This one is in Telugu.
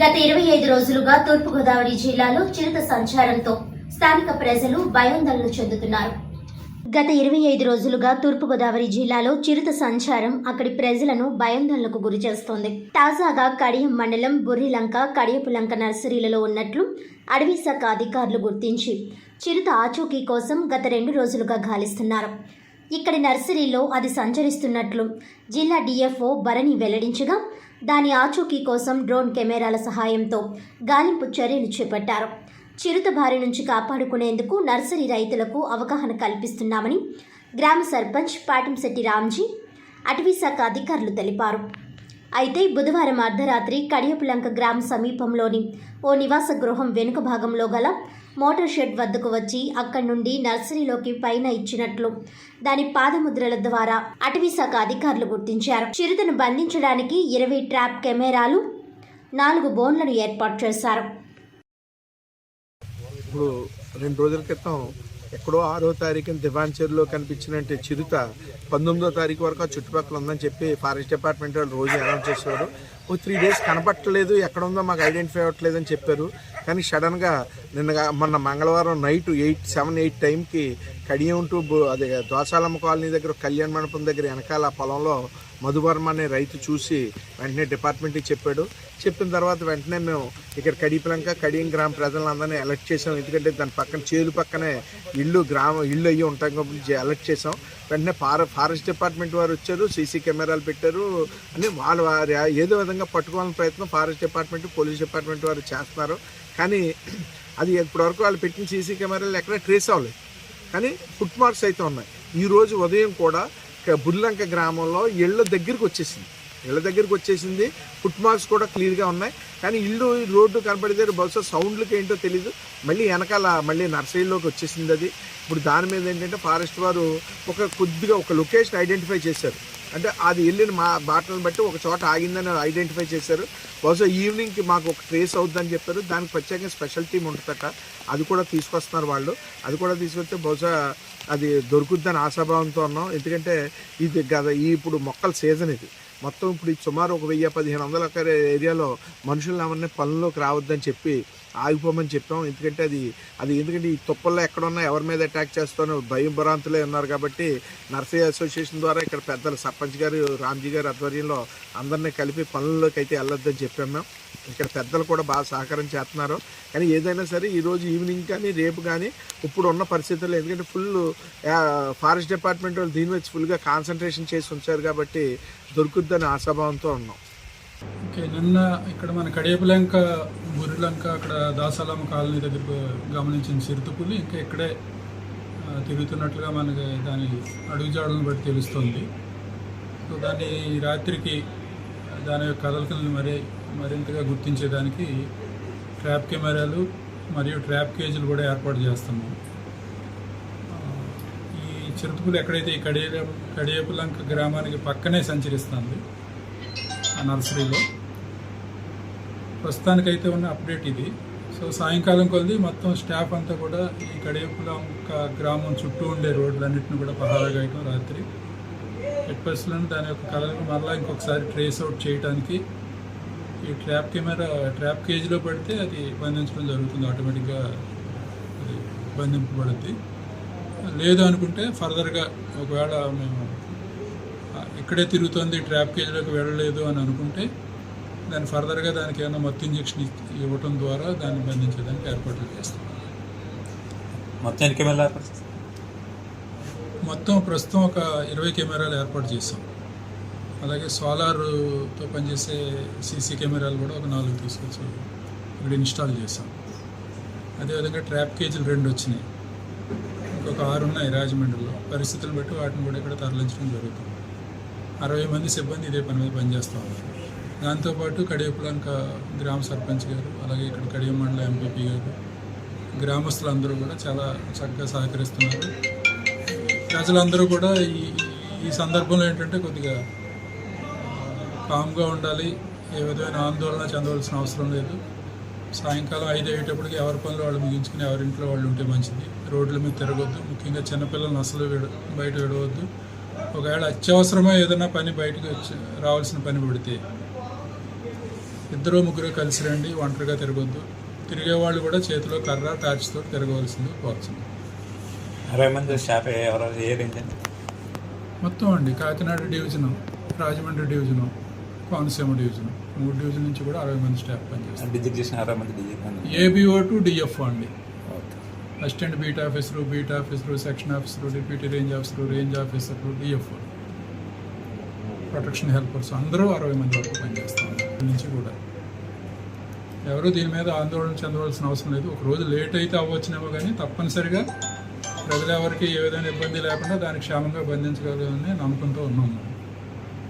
గత ఇరవై ఐదు రోజులుగా తూర్పుగోదావరి జిల్లాలో చిరుత సంచారంతో స్థానిక ప్రజలు భయాందోళన చెందుతున్నారు. గత ఇరవై ఐదు రోజులుగా తూర్పుగోదావరి జిల్లాలో చిరుత సంచారం అక్కడి ప్రజలను భయాందోళనకు గురి చేస్తోంది. తాజాగా కడియం మండలం బుర్రిలంక కడియపులంక నర్సరీలలో ఉన్నట్లు అడవి శాఖ అధికారులు గుర్తించి చిరుత ఆచూకీ కోసం గత రెండు రోజులుగా గాలిస్తున్నారు. ఇక్కడి నర్సరీలో అది సంచరిస్తున్నట్లు జిల్లా డిఎఫ్ఓ భరణి వెల్లడించగా దాని ఆచూకీ కోసం డ్రోన్ కెమెరాల సహాయంతో గాలింపు చర్యలు చేపట్టారు. చిరుత బారి నుంచి కాపాడుకునేందుకు నర్సరీ రైతులకు అవగాహన కల్పిస్తున్నామని గ్రామ సర్పంచ్ పాటంశెట్టి రామ్జీ అటవీశాఖ అధికారులు తెలిపారు. అయితే బుధవారం అర్ధరాత్రి కడియపులంక గ్రామ సమీపంలోని ఓ నివాస గృహం వెనుక భాగంలో గల మోటార్ షెడ్ వద్దకు వచ్చి అక్కడి నుండి నర్సరీలోకి పైన ఇచ్చినట్లు. దాని పాదముద్రల ద్వారా అటవీశాఖ అధికారులు గుర్తించారు. చిరుతను బంధించడానికి ఇరవై ట్రాప్ కెమెరాలు నాలుగు బోన్లను ఏర్పాటు చేశారు. ఇప్పుడు రెండు రోజుల క్రితం ఎక్కడో ఆరో తారీఖున దివాంచర్లో కనిపించినట్టు చిరుత పంతొమ్మిదో తారీఖు వరకు ఆ చుట్టుపక్కల ఉందని చెప్పి ఫారెస్ట్ డిపార్ట్మెంట్ వాళ్ళు రోజు అనౌన్స్ చేసేవారు. ఓ త్రీ డేస్ కనపట్టలేదు ఎక్కడ ఉందో మాకు ఐడెంటిఫై అవ్వట్లేదు అని చెప్పారు. కానీ సడన్గా నిన్న మొన్న మంగళవారం నైట్ ఎయిట్ సెవెన్ ఎయిట్ టైంకి కడియం టు అదే దోసాలమ్మ కాలనీ దగ్గర కళ్యాణ మండపం దగ్గర వెనకాల పొలంలో మధువర్మ అనే రైతు చూసి వెంటనే డిపార్ట్మెంట్కి చెప్పాడు. చెప్పిన తర్వాత వెంటనే మేము ఇక్కడ కడిపలంక కడియం గ్రామ ప్రజలందరినీ అలర్ట్ చేసాం ఎందుకంటే దాని పక్కన చేలు పక్కనే ఇల్లు గ్రామ ఇల్లు అయ్యి ఉంటాం కాబట్టి అలర్ట్ చేసాం వెంటనే ఫార ఫారెస్ట్ డిపార్ట్మెంట్ వారు వచ్చారు సీసీ కెమెరాలు పెట్టారు అని వాళ్ళు వారి ఏదో విధంగా పట్టుకోవాలని ప్రయత్నం ఫారెస్ట్ డిపార్ట్మెంట్ పోలీస్ డిపార్ట్మెంట్ వారు చేస్తున్నారు. కానీ అది ఇప్పటివరకు వాళ్ళు పెట్టిన సీసీ కెమెరాలు ఎక్కడ ట్రేస్ అవ్వలేదు. కానీ ఫుట్ మార్క్స్ అయితే ఉన్నాయి. ఈరోజు ఉదయం కూడా బుల్లంక గ్రామంలో ఇళ్ళ దగ్గరికి వచ్చేసింది. ఇళ్ళ దగ్గరికి వచ్చేసింది. ఫుట్ మార్క్స్ కూడా క్లియర్గా ఉన్నాయి. కానీ ఇల్లు రోడ్డు కనపడితే బహుశా సౌండ్లకి ఏంటో తెలియదు మళ్ళీ వెనకాల మళ్ళీ నర్సరీలోకి వచ్చేసింది అది. ఇప్పుడు దాని మీద ఏంటంటే ఫారెస్ట్ వారు ఒక కొద్దిగా ఒక లొకేషన్ ఐడెంటిఫై చేశారు. అంటే అది వెళ్ళిన మా బాటలను బట్టి ఒక చోట ఆగిందని ఐడెంటిఫై చేశారు. బహుశా ఈవినింగ్కి మాకు ఒక ట్రేస్ అవుద్దని చెప్పారు. దానికి ప్రత్యేకంగా స్పెషల్ టీం ఉంటుందట. అది కూడా తీసుకొస్తున్నారు వాళ్ళు. అది కూడా తీసుకొస్తే బహుశా అది దొరుకుద్దని ఆశాభావంతో ఉన్నాం. ఎందుకంటే ఇది గత ఈ ఇప్పుడు మొక్కల సీజన్ ఇది. మొత్తం ఇప్పుడు సుమారు ఒక వెయ్యి పదిహేను వందల ఏరియాలో మనుషులు ఎవరిని పనుల్లోకి రావద్దని చెప్పి ఆగిపోమని చెప్పాం. ఎందుకంటే అది అది ఎందుకంటే ఈ తుప్పల్లో ఎక్కడున్నా ఎవరి మీద అటాక్ చేస్తానో భయం భ్రాంతులే ఉన్నారు కాబట్టి నర్సరీ అసోసియేషన్ ద్వారా ఇక్కడ పెద్దలు సర్పంచ్ గారు రామ్జీ గారి ఆధ్వర్యంలో అందరినీ కలిపి పనుల్లోకి అయితే వెళ్ళొద్దని చెప్పాం మేము. ఇక్కడ పెద్దలు కూడా బాగా సహకారం చేస్తున్నారు. కానీ ఏదైనా సరే ఈరోజు ఈవినింగ్ కానీ రేపు కానీ ఇప్పుడు ఉన్న పరిస్థితుల్లో ఎందుకంటే ఫుల్ ఫారెస్ట్ డిపార్ట్మెంట్ వాళ్ళు దీని వచ్చి ఫుల్గా కాన్సన్ట్రేషన్ చేసి ఉంచారు కాబట్టి దొరుకుద్దని ఆశాభావంతో ఉన్నాం. ఓకే నిన్న ఇక్కడ మన కడియపులంక బుర్రిలంక అక్కడ దాసాలమ్మ కాలనీ దగ్గర గమనించిన చిరుతపులి ఇంకా ఇక్కడే తిరుగుతున్నట్లుగా మనకి దాని అడుగుజాడలను బట్టి తెలుస్తుంది. సో దాన్ని రాత్రికి దాని యొక్క కదలికలను మరి మరింతగా గుర్తించేదానికి ట్రాప్ కెమెరాలు మరియు ట్రాప్ కేజీలు కూడా ఏర్పాటు చేస్తున్నాం. ఈ చిరుతపులి ఎక్కడైతే ఈ కడియ కడియపులంక గ్రామానికి పక్కనే సంచరిస్తుంది ఆ నర్సరీలో. ప్రస్తుతానికైతే ఉన్న అప్డేట్ ఇది. సో సాయంకాలం కొద్ది మొత్తం స్టాఫ్ అంతా కూడా ఈ కడియపులం గ్రామం చుట్టూ ఉండే రోడ్లన్నింటిని కూడా పహారా గాయటం రాత్రి. ఎట్పర్స్లను దాని యొక్క కలర్ను మరలా ఇంకొకసారి ట్రేస్ అవుట్ చేయడానికి ఈ ట్రాప్ కెమెరా ట్రాప్ కేజీలో పడితే అది బంధించడం జరుగుతుంది. ఆటోమేటిక్గా అది బంధింపబడుద్ది. లేదు అనుకుంటే ఫర్దర్గా ఒకవేళ మేము ఇక్కడే తిరుగుతుంది ట్రాప్ కేజీలోకి వెళ్ళలేదు అని అనుకుంటే దాన్ని ఫర్దర్గా దానికి ఏమైనా మత్తు ఇంజెక్షన్ ఇవ్వటం ద్వారా దాన్ని బంధించడానికి ఏర్పాట్లు చేస్తాం మొత్తం ప్రస్తుతం ఒక ఇరవై కెమెరాలు ఏర్పాటు చేసాం అలాగే సోలార్తో పనిచేసే సీసీ కెమెరాలు కూడా ఒక నాలుగు తీసుకొచ్చి ఇక్కడ ఇన్స్టాల్ చేసాం అదేవిధంగా ట్రాప్ కేజీలు రెండు వచ్చినాయి. ఇంకొక ఆరు ఉన్నాయి రాజమండ్రిలో. పరిస్థితులను బట్టి వాటిని కూడా ఇక్కడ తరలించడం జరుగుతుంది. అరవై మంది సిబ్బంది ఇదే పని మీద పనిచేస్తూ ఉన్నారు. దాంతోపాటు కడియపులంక గ్రామ సర్పంచ్ గారు అలాగే ఇక్కడ కడియ మండల ఎంపీపీ గారు గ్రామస్తులందరూ కూడా చాలా చక్కగా సహకరిస్తున్నారు. ప్రజలందరూ కూడా ఈ ఈ సందర్భంలో ఏంటంటే కొద్దిగా కామ్గా ఉండాలి. ఏ విధమైన ఆందోళన చెందవలసిన అవసరం లేదు. సాయంకాలం ఐదు అయ్యేటప్పటికి ఎవరి పనులు వాళ్ళు ముగించుకుని ఎవరింట్లో వాళ్ళు ఉంటే మంచిది. రోడ్ల మీద తిరగొద్దు. ముఖ్యంగా చిన్నపిల్లలను అసలు విడ బయట విడవద్దు. ఒకవేళ అత్యవసరమో ఏదైనా పని బయటకు వచ్చి రావాల్సిన పని పడితే ఇద్దరు ముగ్గురు కలిసి రండి ఒంటరిగా తిరగొద్దు. తిరిగే వాళ్ళు కూడా చేతిలో కర్ర టార్చ్తో తిరగవలసింది కోరుతుంది అరవై మంది మొత్తం అండి Kakinada division Rajahmundry division Konaseema division. మూడు డివిజన్ నుంచి కూడా అరవై మంది స్టాఫ్ పనిచేస్తారు. ఏబిఓ టు డిఎఫ్ఓ అండి. Assistant beat officer beat officer section officer deputy range officer range ఆఫీసర్లు డిఎఫ్ఓ. ప్రొటెక్షన్ హెల్పర్స్ అందరూ అరవై మంది వరకు పనిచేస్తాం నుంచి కూడా. ఎవరు దీని మీద ఆందోళన చెందవలసిన అవసరం లేదు. ఒక రోజు లేట్ అయితే అవ్వచ్చునేమో కానీ తప్పనిసరిగా ప్రజలు ఎవరికి ఏ విధమైన ఇబ్బంది లేకుండా దాన్ని క్షేమంగా బంధించగలమని నమ్మకంతో ఉన్నాం.